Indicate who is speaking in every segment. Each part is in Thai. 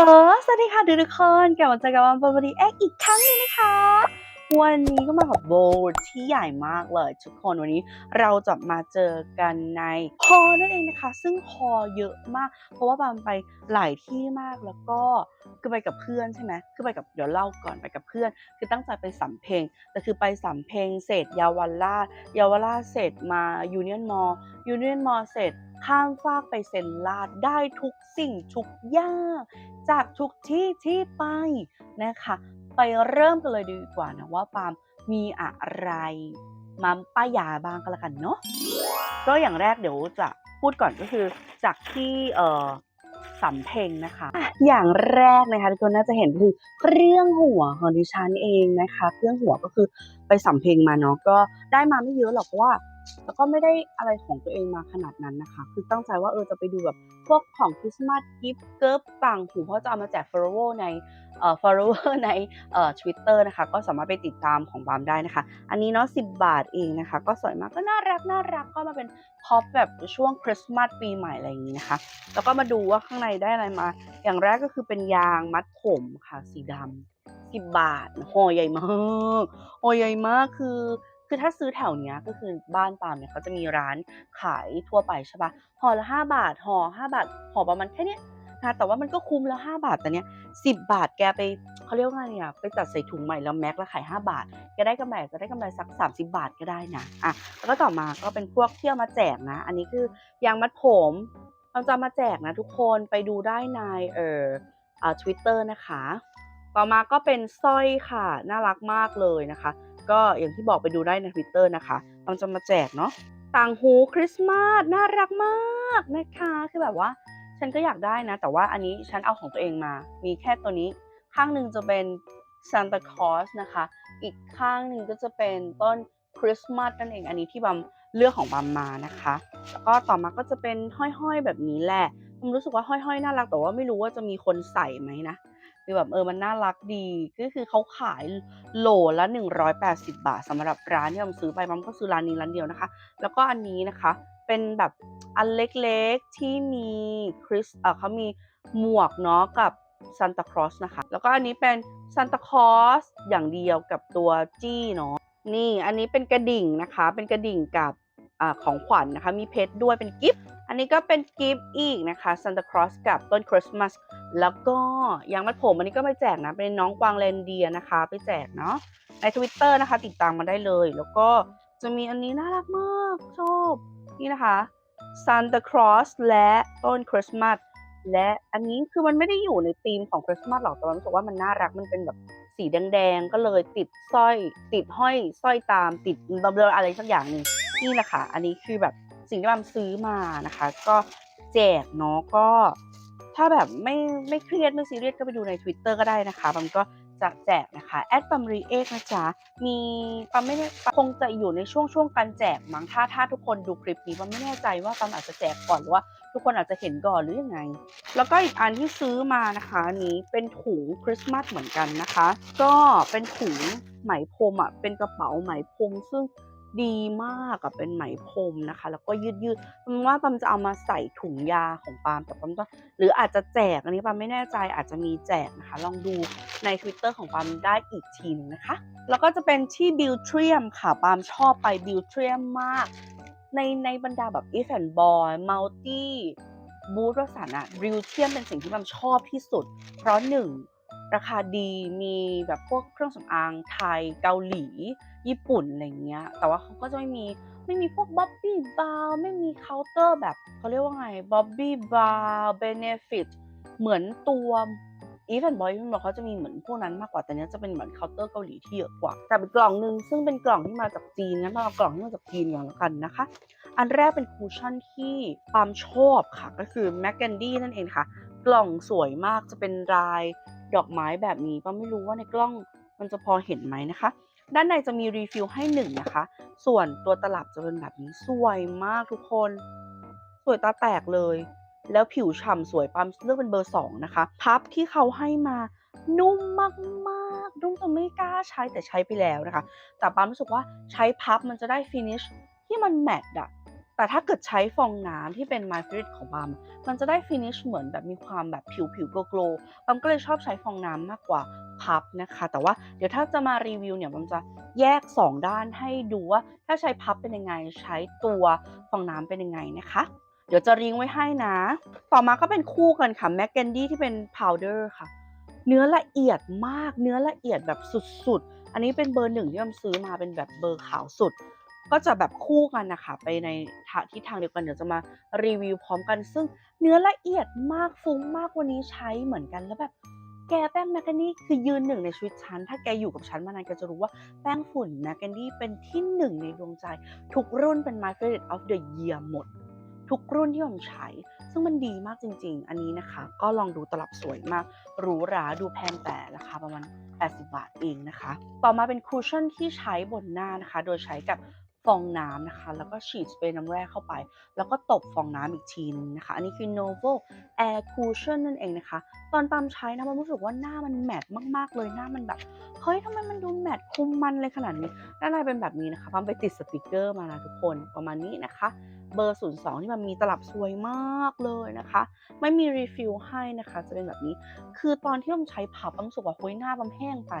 Speaker 1: สวัสดีค่ะทุกคนกลับมาเจอกับวันบอดีเอ็กอีกครั้งนึงนะคะ วันนี้ก็มากับโบที่ใหญ่มากเลยทุกคนวันนี้เราจะมาเจอกันในฮอนั่นเองนะคะ ซึ่งฮอเยอะมาก เพราะว่าบามไปหลายที่มากแล้วก็คือไปกับเพื่อนใช่ไหมคือไปกับเดี๋ยวเล่าก่อนไปกับเพื่อน คือตั้งใจไปสำเพ็งแต่คือไปสำเพ็งเสร็จเยาวราชเยาวราชเสร็จมายูเนียนมอยูเนียนมอเสร็จข้ามฟากไปเซนลาดได้ทุกสิ่งทุกอย่าง จากทุกที่ที่ไปนะคะ ไปเริ่มกันเลยดีกว่านะว่าปาล์มมีอะไรมาป้ายยาบ้างก็แล้วกันเนาะก็อย่างแรกเดี๋ยวจะพูดก่อนก็คือจากที่เอ่อ สำเพ็งนะคะ อย่างแรกนะคะทุกคนน่าจะเห็นคือเครื่องหัวของดิฉันเองนะคะ เครื่องหัวก็คือไปสำเพ็งมาเนาะก็ได้มาไม่เยอะหรอกเพราะว่าแล้วก็ไม่ได้อะไรของตัวเองมาขนาดนั้นนะคะ คือตั้งใจว่าเออจะไปดูแบบพวกของคริสต์มาสกิฟต์เกิร์ฟต่างหูเพราะจะเอามาแจกเฟอร์โวใน follower ในเอ่อ Twitter นะคะ ก็สามารถไปติดตามของบามได้นะคะ อันนี้เนาะ10 บาทเองนะคะ ก็สวยมากก็น่ารักน่ารักก็มาเป็นพ็อปแบบช่วงคริสต์มาสปีใหม่อะไรอย่างนี้นะคะ แล้วก็มาดูว่าข้างในได้อะไรมา อย่างแรกก็คือเป็นยางมัดผมค่ะสีดำ10บาทห่อใหญ่มากห่อใหญ่มากคือคือถ้าซื้อแถวเนี้ยก็คือบ้านปามเนี่ยเขาจะมีร้านขายทั่วไปใช่ปะห่อละห้าบาทห่อห้าบาทห่อประมาณแค่เนี้ย นะแต่ว่ามันก็คุ้มแล้วห้าบาทแต่เนี้ยสิบบาทแกไปเขาเรียกว่าไงเนี่ยไปจัดใส่ถุงใหม่แล้วแม็กแล้วขายห้าบาทแกได้กำไรจะได้กำไรสักสามสิบาทก็ได้นะอะแล้วก็ต่อมาก็เป็นพวกเที่เอามาแจกนะ อันนี้คือยางมัดผมเราจะมาแจกนะทุกคนไปดูได้ในเอ่ออ่าทวิตเตอร์นะคะ ต่อมาก็เป็นสร้อยค่ะ น่ารักมากเลยนะคะ ก็อย่างที่บอกไปดูได้ใน Twitter นะคะเราจะมาแจกเนาะต่างหูคริสต์มาสน่ารักมากนะคะ คือแบบว่า ฉันก็อยากได้นะ แต่ว่าอันนี้ฉันเอาของตัวเองมา มีแค่ตัวนี้ ข้างหนึ่งจะเป็นซานตาคลอสนะคะ อีกข้างหนึ่งก็จะเป็นต้นคริสต์มาสนั่นเอง อันนี้ที่บัมเลือกของบัมมานะคะ แล้วก็ต่อมาก็จะเป็นห้อยๆแบบนี้แหละบัมรู้สึกว่าห้อยๆน่ารัก แต่ว่าไม่รู้ว่าจะมีคนใส่ไหมนะคือแบบเออมันน่ารักดี ก็คือเขาขายโหลละ 180 บาทสำหรับร้านที่ผมซื้อไปมัมก็ซื้อร้านนี้ร้านเดียวนะคะ แล้วก็อันนี้นะคะ เป็นแบบอันเล็กๆที่มีคริสเออเขามีหมวกเนาะกับซานตาคลอสนะคะ แล้วก็อันนี้เป็นซานตาคลอสอย่างเดียวกับตัวจี้เนาะนี่อันนี้เป็นกระดิ่งนะคะ เป็นกระดิ่งกับอของขวัญนะคะ มีเพชรด้วยเป็นกิฟต์อันนี้ก็เป็นกิฟต์อีกนะคะซานตาคลอสกับต้นคริสต์มาสแล้วก็ยางมัดผมอันนี้ก็ไปแจกนะ เป็นน้องกวางเรนเดียนะคะ ไปแจกเนาะใน Twitter นะคะ ติดตามมาได้เลย แล้วก็จะมีอันนี้น่ารักมากชอบ นี่นะคะ Santa Claus และต้นคริสต์มาสและอันนี้คือมันไม่ได้อยู่ในธีมของคริสต์มาสหรอกแต่ว่ารู้สึกว่ามันน่ารักมันเป็นแบบสีแดงๆก็เลยติดสร้อย ติดห้อยสร้อยตามติดบลออะไรสักอย่างนึงนี่แหละค่ะ อันนี้คือแบบสิ่งที่บัมซื้อมานะคะ ก็แจกเนาะก็ ถ้าแบบไม่ไม่เครียดไม่ซีเรียสก็ไปดูใน Twitter ก็ได้นะคะบัมก็ จะแจกนะคะแอดปัมรีเอกนะจ๊ะมีปัมไม่แน่คงจะอยู่ในช่วงช่วงการแจกมั้งถ้าถ้าทุกคนดูคลิปนี้ปัมไม่แน่ใจว่าปัมอาจจะแจกก่อนหรือว่า ทุกคนอาจจะเห็นก่อนหรือยังไง แล้วก็อีกอันที่ซื้อมานะคะนนี้เป็นถุงคริสต์มาสเหมือนกันนะคะ ก็เป็นถุงไหมพรมอะเป็นกระเป๋าไหมพรมซึ่ง ดีมากอะเป็นไหมพรมนะคะ แล้วก็ยืดยืดๆปัมว่าปัมจะเอามาใส่ถุงยาของปาล์มแต่ปัมก็หรืออาจจะแจกอันนี้ปามไม่แน่ใจอาจจะมีแจกนะคะ ลองดูใน Twitter ของปามได้อีกทีนึงนะคะ แล้วก็จะเป็นที่บิลเทียมค่ะปามชอบไปบิลเทียมมาก ในในบรรดาแบบอีแอนบอยมัลตี้บูธรสันอะบิลเทียมเป็นสิ่งที่ปามชอบที่สุด เพราะหนึ่งราคาดีมีแบบพวกเครื่องสำอางไทยเกาหลี ญี่ปุ่นอะไรเงี้ย แต่ว่าเขาก็จะไม่มีไม่มีพวกบ๊อบบี้บาวไม่มีเคาน์เตอร์แบบเขาเรียกว่าไงบ๊อบบี้บาวเบเนฟิตเหมือนตัวอีฟแอนบอยมันบอกเขาจะมีเหมือนพวกนั้นมากกว่าแต่เนี้ยจะเป็นเหมือนเคาน์เตอร์เกาหลีที่เยอะกว่าแต่เป็นกล่องหนึ่งซึ่งเป็นกล่องที่มาจากจีนงั้นเราเอากล่องที่มาจากจีนก่อนล้วกันนะคะ อันแรกเป็นคูชั่นที่ความชอบค่ะ ก็คือแมกแกนดี้นั่นเองค่ะ กล่องสวยมากจะเป็นลายดอกไม้แบบนี้ป้าไม่รู้ว่าในกล้องมันจะพอเห็นไหมนะคะ ด้านในจะมีรีฟิลให้หนึ่งนะคะ ส่วนตัวตลับจะเป็นแบบนี้สวยมากทุกคน สวยตาแตกเลย แล้วผิวฉ่ำสวยปั๊มเลือกเป็นเบอร์สองนะคะ พับที่เขาให้มานุ่มมากๆนุ่มจนไม่กล้าใช้แต่ใช้ไปแล้วนะคะ แต่ปั๊มรู้สึกว่าใช้พับมันจะได้ฟินิชที่มันแมตต์อะ แต่ถ้าเกิดใช้ฟองน้ำที่เป็น My Favorite ของบัมมันจะได้ finish เหมือนแบบมีความแบบผิวผิวโกลโกลบัมก็เลยชอบใช้ฟองน้ำมากกว่าพับนะคะ แต่ว่าเดี๋ยวถ้าจะมารีวิวเนี่ยบัมจะแยก 2 ด้านให้ดูว่า ถ้าใช้พับเป็นยังไง ใช้ตัวฟองน้ำเป็นยังไงนะคะ เดี๋ยวจะริงไว้ให้นะ ต่อมาก็เป็นคู่กันค่ะแม c เกนดี้ที่เป็นพาวเดอร์ค่ะ เนื้อละเอียดมาก เนื้อละเอียดแบบสุดๆ อันนี้เป็นเบอร์หนึ่งที่บัมซื้อมาเป็นแบบเบอร์ขาวสุด ก็จะแบบคู่กันนะคะไปในทิศทางเดียวกันเดี๋ยวจะมารีวิวพร้อมกัน ซึ่งเนื้อละเอียดมากฟุ้งมากวันนี้ใช้เหมือนกันแล้วแบบแกแป้งแมคแคนดี้คือยืนหนึ่งในชีวิตฉัน ถ้าแกอยู่กับฉันมานานแกจะรู้ว่าแป้งฝุ่นแมคแคนดี้เป็นที่หนึ่งในดวงใจ ทุกรุ่นเป็น my favorite of the year หมด ทุกรุ่นที่ผมใช้ ซึ่งมันดีมากจริง ๆ อันนี้นะคะ ก็ลองดูตลับสวยมากหรูหราดูแพงแต่ราคาประมาณ 80 บาทเองนะคะ ต่อมาเป็นคูชั่นที่ใช้บนหน้านะคะ โดยใช้กับ ฟองน้ำนะคะ แล้วก็ฉีดสเปรย์น้ำแร่เข้าไป แล้วก็ตบฟองน้ำอีกทีนึงนะคะ อันนี้คือ Novo Air Cushion นั่นเองนะคะ ตอนปามใช้นะมันรู้สึกว่าหน้ามันแมตต์มากๆเลยหน้ามันแบบเฮ้ยทำไมมันดูแมตต์คุมมันเลยขนาดนี้ด้านในเป็นแบบนี้นะคะปามไปติดสติกเกอร์มานะทุกคนประมาณนี้นะคะ เบอร์ 02 ที่มันมีตลับสวยมากเลยนะคะ ไม่มีรีฟิลให้นะคะ จะเป็นแบบนี้ คือตอนที่ปั๊มใช้พับปั๊มรู้สึกว่าเฮ้ยหน้าปั๊มแห้งไป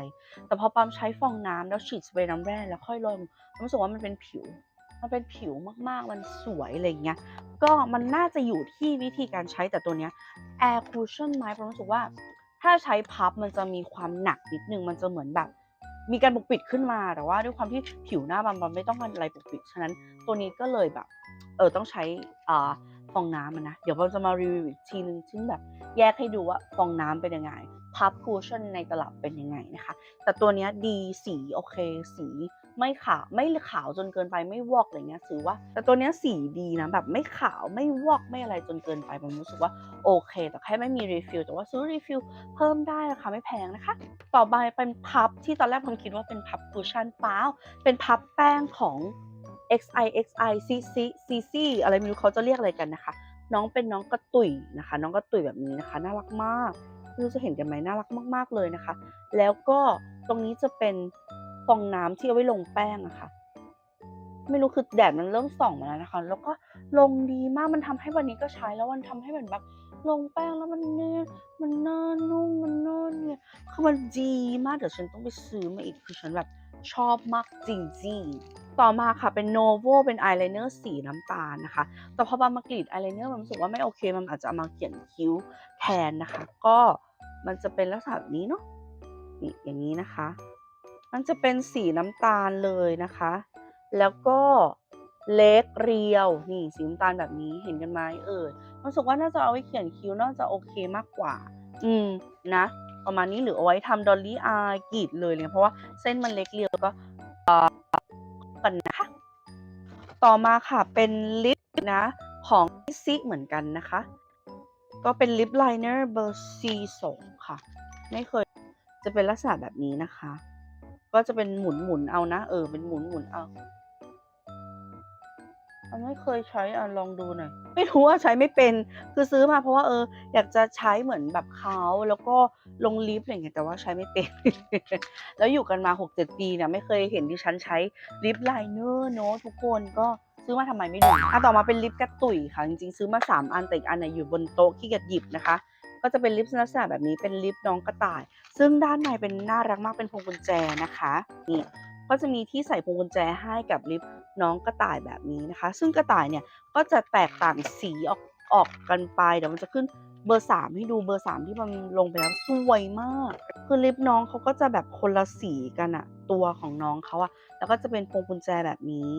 Speaker 1: แต่พอปั๊มใช้ฟองน้ำแล้วฉีดสเปรย์น้ำแร่แล้วค่อยลงปั๊มรู้สึกว่ามันเป็นผิว มันเป็นผิวมากๆ มันสวยอะไรอย่างเงี้ย ก็มันน่าจะอยู่ที่วิธีการใช้แต่ตัวเนี้ย Air Cushion ไหมปั๊มรู้สึกว่าถ้าใช้พับมันจะมีความหนักนิดนึง มันจะเหมือนแบบ มีการปกปิดขึ้นมา แต่ว่าด้วยความที่ผิวหน้าบัมบัมไม่ต้องการอะไรปกปิด ฉะนั้นตัวนี้ก็เลยแบบ เออต้องใช้อ่าฟองน้ำนะ เดี๋ยวเราจะมารีวิวอีกทีนึงซึ่งแบบแยกให้ดูว่าฟองน้ำเป็นยังไงพับคูชั่นในตลับเป็นยังไงนะคะ แต่ตัวนี้ดีสีโอเค สีไม่ขาวไม่ขาวจนเกินไปไม่วอกอะไรเงี้ยถือว่า แต่ตัวนี้สีดีนะแบบไม่ขาวไม่วอกไม่อะไรจนเกินไปผมรู้สึกว่าโอเค แต่แค่ไม่มีรีฟิลแต่ว่าซื้อรีฟิลเพิ่มได้ราคาไม่แพงนะคะ ต่อไปเป็นพับที่ตอนแรกผมคิดว่าเป็นพับคูชั่นเปล่าเป็นพับแป้งของ XI XI CC CC อะไรไม่รู้เขาจะเรียกอะไรกันนะคะ น้องเป็นน้องกระตุยนะคะ น้องกระตุยแบบนี้นะคะ น่ารักมากไม่รู้จะเห็นกันไหมน่ารักมาก ๆเลยนะคะ แล้วก็ตรงนี้จะเป็นฟองน้ำที่เอาไว้ลงแป้งอะค่ะไม่รู้คือแดดมันเริ่มส่องมาแล้วนะคะ แล้วก็ลงดีมากมันทำให้วันนี้ก็ใช้แล้วมันทำให้มือนแบบลงแป้งแล้วมันเนี่ยมันน่านุ่มมันน่าเนี่ยคือมันดีมากเดี๋ยวฉันต้องไปซื้อมาอีกคือฉันแบบชอบมากจริงๆ ต่อมาค่ะเป็น Novo เป็นอายไลเนอร์สีน้ำตาลนะคะ แต่พอบามากรีดอายไลเนอร์มันรู้สึกว่าไม่โอเค มันอาจจะเอามาเขียนคิ้วแทนนะคะ ก็มันจะเป็นลักษณะแบบนี้เนาะนี่อย่างนี้นะคะ มันจะเป็นสีน้ำตาลเลยนะคะ แล้วก็เล็กเรียวนี่สีน้ำตาลแบบนี้เห็นกันไหมเอ่ยรู้สึกว่าน่าจะเอาไว้เขียนคิ้วน่าจะโอเคมากกว่า อืมนะประมาณนี้หรือเอาไว้ทำดอลลี่อายกรีดเลยเลยเพราะว่าเส้นมันเล็กเรียวแล้ว ก่อนนะคะ ต่อมาค่ะเป็นลิปนะของซิเหมือนกันนะคะ ก็เป็นลิปไลเนอร์เบอร์ซีสองค่ะ ไม่เคยจะเป็นลักษณะแบบนี้นะคะ ก็จะเป็นหมุนหมุนๆเอานะ เออ เป็นหมุนหมุนๆเอา อันไม่เคยใช้อะลองดูหน่อยไม่รู้ว่าใช้ไม่เป็นคือซื้อมาเพราะว่าเออ อยากจะใช้เหมือนแบบเขาแล้วก็ลงลิปอะไรเงี้ยแต่ว่าใช้ไม่เป็น แล้วอยู่กันมา6-7ปีเนี่ยไม่เคยเห็นดิฉันใช้ลิปไลเนอร์เนอะทุกคนก็ซื้อมาทำไมไม่รู้อะต่อมาเป็นลิปกระตุยค่ะจริงๆซื้อมา 3 อันแต่อีกอันเนี่ยอยู่บนโต๊ะขี้เกียจหยิบนะคะ ก็จะเป็นลิปลักษณะแบบนี้เป็นลิปน้องกระต่าย ซึ่งด้านในเป็นน่ารักมากเป็นพวงกุญแจนะคะนี่ก็จะมีที่ใส่พวงกุญแจให้กับลิป น้องกระต่ายแบบนี้นะคะ ซึ่งกระต่ายเนี่ยก็จะแตกต่างสีออกออกกันไปเดี๋ยวมันจะขึ้นเบอร์สามให้ดูเบอร์สามที่มันลงไปแล้วสวยมาก คือลิปน้องเขาก็จะแบบคนละสีกันอะตัวของน้องเขาอะแล้วก็จะเป็นพวงกุญแจแบบนี้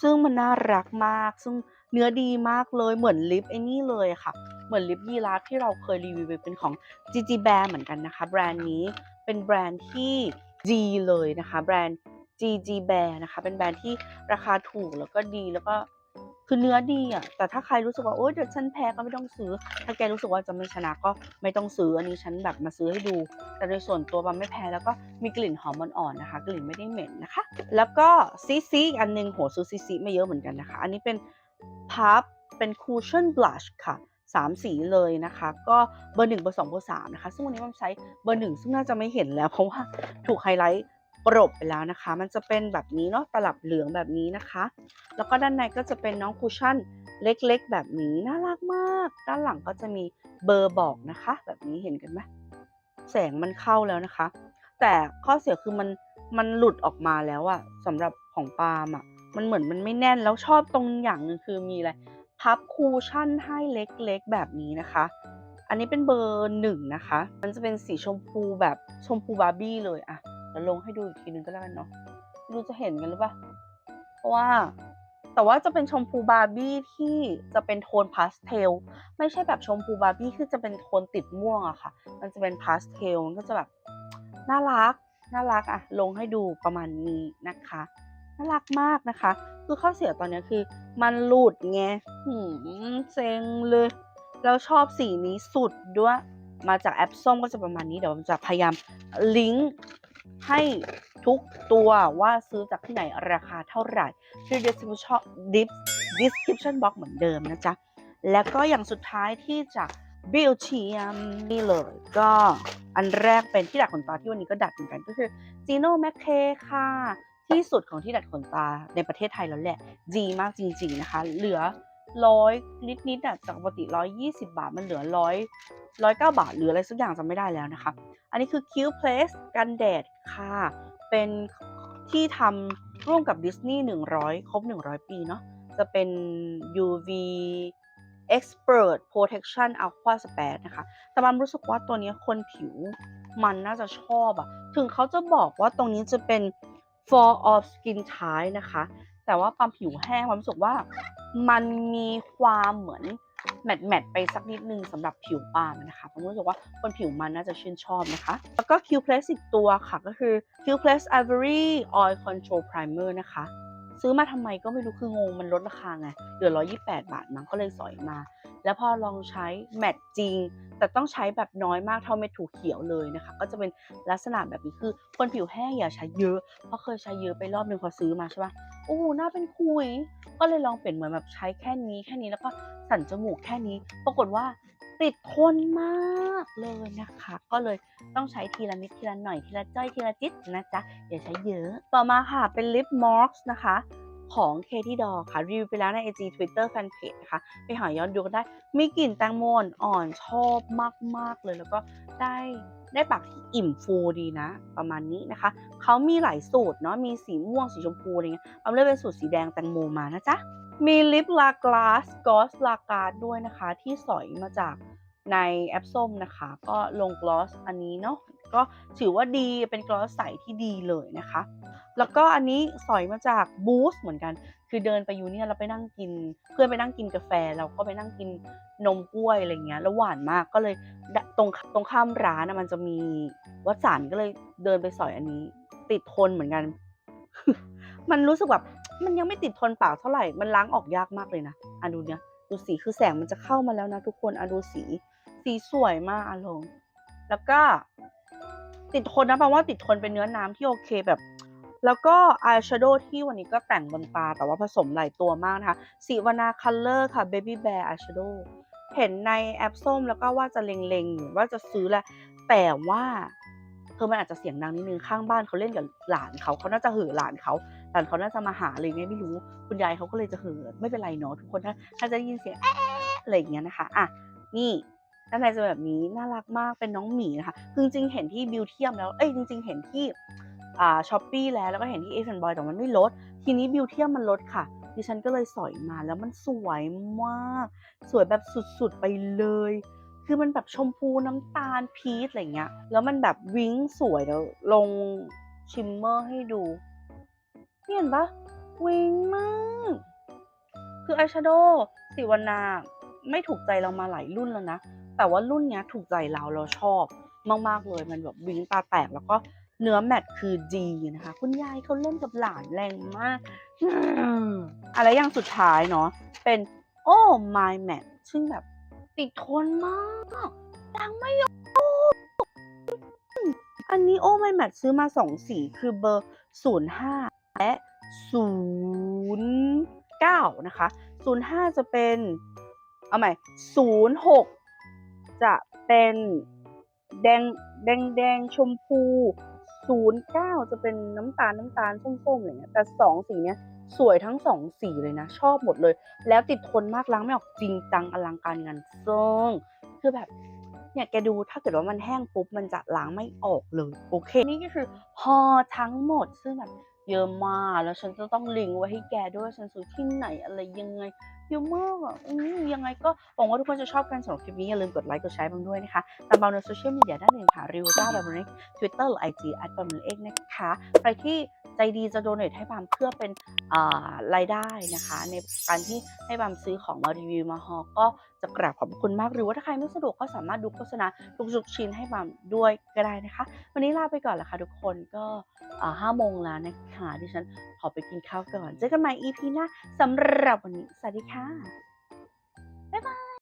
Speaker 1: ซึ่งมันน่ารักมาก ซึ่งเนื้อดีมากเลยเหมือนลิปไอ้นี่เลยค่ะ เหมือนลิปยีราฟที่เราเคยรีวิวไปเป็นของ GG Bear เหมือนกันนะคะ แบรนด์นี้เป็นแบรนด์ที่ดีเลยนะคะ แบรนด์ GG Bear นะคะ เป็นแบรนด์ที่ราคาถูกแล้วก็ดีแล้วก็คือเนื้อดีอะ แต่ถ้าใครรู้สึกว่า โอ๊ยเดี๋ยวฉันแพ้ก็ไม่ต้องซื้อ ถ้าแกรู้สึกว่าจะไม่ชนะก็ไม่ต้องซื้อ อันนี้ฉันแบบมาซื้อให้ดู แต่โดยส่วนตัวบัมไม่แพ้แล้วก็มีกลิ่นหอมอ่อนๆนะคะ กลิ่นไม่ได้เหม็นนะคะ แล้วก็ซีซีอันหนึงโหซื้อซีซีมาเยอะเหมือนกันนะคะ อันนี้เป็นพับเป็นคูชั่นบลัชค่ะสามสีเลยนะคะ ก็เบอร์หนึ่งเบอร์สองเบอร์สามนะคะ ซึ่งวันนี้ผมใช้เบอร์หนึ่งซึ่งน่าจะไม่เห็นแล้ว เพราะว่าถูกไฮไลท์ กรบไปแล้วนะคะ มันจะเป็นแบบนี้เนาะตลับเหลืองแบบนี้นะคะ แล้วก็ด้านในก็จะเป็นน้องคุชชั่นเล็กๆ แบบนี้น่ารักมาก ด้านหลังก็จะมีเบอร์บอกนะคะ แบบนี้เห็นกันไหมแสงมันเข้าแล้วนะคะ แต่ข้อเสียคือมันมันหลุดออกมาแล้วอะสำหรับของปาล์มอะมันเหมือนมันไม่แน่นแล้วชอบตรงอย่างหนึ่งคือมีอะไรพับคูชั่นให้เล็กๆ แบบนี้นะคะ อันนี้เป็นเบอร์หนึ่งนะคะ มันจะเป็นสีชมพูแบบชมพูบาร์บี้เลยอะ เดี๋ยวลงให้ดูอีกทีนึงก็แล้วกันเนาะไม่รู้จะเห็นกันหรือเปล่าเพราะว่า แต่ว่าจะเป็นชมพูบาร์บี้ที่จะเป็นโทนพาสเทลไม่ใช่แบบชมพูบาร์บี้ที่จะเป็นโทนติดม่วงอะค่ะ มันจะเป็นพาสเทลมันก็จะแบบน่ารักน่ารักอะลงให้ดูประมาณนี้นะคะน่ารักมากนะคะ คือข้อเสียตอนนี้คือมันหลุดไงหืมเซ็งเลยแล้วชอบสีนี้สุดด้วย มาจากแอปส้มก็จะประมาณนี้เดี๋ยวผมจะพยายามลิงก์ ให้ทุกตัวว่าซื้อจากที่ไหนราคาเท่าไหร่ที่ description description box เหมือนเดิมนะจ๊ะ แล้วก็อย่างสุดท้ายที่จาก Beautium นี่เลยก็อันแรกเป็นที่ดัดขนตาที่วันนี้ก็ดัดเหมือนกันก็คือ Gino m a c k a y ค่ะ ที่สุดของที่ดัดขนตาในประเทศไทยแล้วแหละดีมากจริง ๆนะคะ เหลือ ร้อยนิดๆอะจากปกติร้อยยี่สิบาทมันเหลือร้อยร้อยเก้าบาทหรืออะไรสักอย่างจำไม่ได้แล้วนะคะ อันนี้คือ Q Place กันแดดค่ะ เป็นที่ทำร่วมกับดิสนีย์100ครบ100ปีเนาะจะเป็น UV Expert Protection Aqua Space นะคะ แต่มันรู้สึกว่าตัวนี้คนผิวมันน่าจะชอบอะถึงเขาจะบอกว่าตรงนี้จะเป็น for all skin type นะคะ แต่ว่าความผิวแห้งความรู้สึกว่า มันมีความเหมือนแมทแมทไปสักนิดนึงสำหรับผิวปาล์มนะคะผมรู้สึกว่าคนผิวมันน่าจะชื่นชอบนะคะ แล้วก็ Q Plus อีกตัวค่ะก็คือ Q Plus Ivory Oil Control Primer นะคะ ซื้อมาทำไมก็ไม่รู้คืองงมันลดราคาไงเหลือ 128 บาทมั้งก็เลยสอยมา แล้วพอลองใช้แมทจริง แต่ต้องใช้แบบน้อยมากเท่าเม็ดถูเขียวเลยนะคะ ก็จะเป็นลักษณะแบบนี้คือ คนผิวแห้งอย่าใช้เยอะ เพราะเคยใช้เยอะไปรอบนึงพอซื้อมาใช่ปะโอ้โหหน้าเป็นคุย ก็เลยลองเปลี่ยนเหมือนแบบใช้แค่นี้แค่นี้แล้วก็สั่นจมูกแค่นี้ ปรากฏว่าติดทนมากเลยนะคะ ก็เลยต้องใช้ทีละนิดทีละหน่อยทีละจ้อยทีละจิตนะจ๊ะอย่าใช้เยอะ ต่อมาค่ะเป็นลิปมอร์กนะคะ ของ Katy d o ค่ะรีวิวไปแล้วใน IG Twitter Fanpage นะคะไปหาย้อนดูกันได้ มีกลิ่นแตงโมอ่อนชอบมาก ๆ เลยแล้วก็ได้ได้ปากที่อิ่มฟูดีนะ ประมาณนี้นะคะ เขามีหลายสูตรเนาะมีสีม่วงสีชมพูอะไรเงี้ยเอาเลือกเป็นสูตรสีแดงแตงโมมานะจ๊ะมีลิปลากลาสกอสลากาดด้วยนะคะ ที่สอยมาจาก ในแอปส้มนะคะ ก็ลงกลอสอันนี้เนาะก็ถือว่าดีเป็นกลอสใสที่ดีเลยนะคะ แล้วก็อันนี้สอยมาจากบูสเหมือนกัน คือเดินไปยูเนี่ยเราไปนั่งกิน เพื่อนไปนั่งกินกาแฟ เราก็ไปนั่งกินนมกล้วยอะไรเงี้ยแล้วหวานมากก็เลยตรงตรงข้ามร้านนะมันจะมีวัดสันก็เลยเดินไปสอยอันนี้ ติดทนเหมือนกัน มันรู้สึกแบบมันยังไม่ติดทนปากเท่าไหร่มันล้างออกยากมากเลยนะอะดูเนี่ยดูสีคือแสงมันจะเข้ามาแล้วนะทุกคนอะดูสี สีสวยมากอะลงแล้วก็ ติดทนนะแปลว่าติดทนเป็นเนื้อน้ำที่โอเคแบบ แล้วก็อายแชโดว์ที่วันนี้ก็แต่งบนตา แต่ว่าผสมหลายตัวมากนะคะสีวนาคัลเลอร์ค่ะ Baby Bear Eyeshadow เห็นในแอปส้มแล้วก็ว่าจะเล็งๆอยู่ว่าจะซื้อแหละ แต่ว่าเธอมันอาจจะเสียงดังนิดนึงข้างบ้านเขาเล่นกับหลานเขาเขาน่าจะเห่อหลานเขาหลานเขาน่าจะมาหาเลยไงไม่รู้คุณยายเขาก็เลยจะเห่อไม่เป็นไรเนาะทุกคนถ้าถ้าจะได้ยินเสียงอ๊ะอะไรอย่างเงี้ยนะคะอะนี่ ด้านในจะแบบนี้น่ารักมากเป็นน้องหมีนะคะคือจริงๆเห็นที่บิวเทียมแล้วเอ้ยจริง ๆ เห็นที่อ่าช้อปปี้แล้วแล้วก็เห็นที่เอฟแอนบอยแต่มันไม่ลด ทีนี้บิวเทียมมันลดค่ะ ดิฉันก็เลยสอยมาแล้วมันสวยมาก สวยแบบสุดๆไปเลย คือมันแบบชมพูน้ำตาลพีชอะไรเงี้ยแล้วมันแบบวิ้งสวยเดี๋ยวลงชิมเมอร์ให้ดูเห็นปะวิ้งมากคืออายแชโดว์สีวนาไม่ถูกใจเรามาหลายรุ่นแล้วนะ แต่ว่ารุ่นนี้ถูกใจเราเราชอบมากๆเลยมันแบบวิ้งตาแตกแล้วก็เนื้อแมทคือดีนะคะ คุณยายเขาเล่นกับหลานแรงมากอืมอะไรอย่างสุดท้ายเนาะเป็นโอ้ my mat ซึ่งแบบติดทนมากดังไม่ยอมอันนี้โอ้ my mat ซื้อมาสองสีคือเบอร์ 05 และ 09 นะคะ 05 จะเป็น เอาใหม่ 06 จะเป็นแดงแดงแดงชมพู0 09 จะเป็นน้ำตาลน้ำตาลส้มๆอะไรเงี้ยแต่สองสีเนี้ยสวยทั้งสองสีเลยนะ ชอบหมดเลย แล้วติดทนมากล้างไม่ออกจริงจังอลังการงานสร้างคือแบบเนี่ยแกดูถ้าเกิดว่ามันแห้งปุ๊บมันจะล้างไม่ออกเลยโอเค นี่ก็คือพอทั้งหมดซึ่งแบบเยอะมากแล้วฉันจะต้องลิงก์ไว้ให้แกด้วยฉันซื้อที่ไหนอะไรยังไง เยอะมากอะอืมยังไงก็หวังว่าทุกคนจะชอบกันสำหรับคลิปนี้อย่าลืมกดไลค์กดแชร์บังด้วยนะคะตามเราในโซเชียลมีเดียด้านอื่นค่ะริวจ้าแบบนี้ทวิตเตอร์หรือไอจีแอดบัมเอ็กนะคะใครที่ใจดีจะโดเนทให้บัมเพื่อเป็น รายได้นะคะ ในการที่ให้บัมซื้อของมารีวิวมาฮอก็จะกราบขอบคุณมากหรือว่าถ้าใครไม่สะดวกก็สามารถดูโฆษณาทุกๆชิ้นให้บัมด้วยก็ได้นะคะ วันนี้ลาไปก่อนละค่ะทุกคนก็ห้าโมงแล้วนะคะดิฉันขอไปกินข้าวก่อน เจอกันใหม่ EP หน้าสำหรับวันนี้สวัสดีค่ะบ๊ายบาย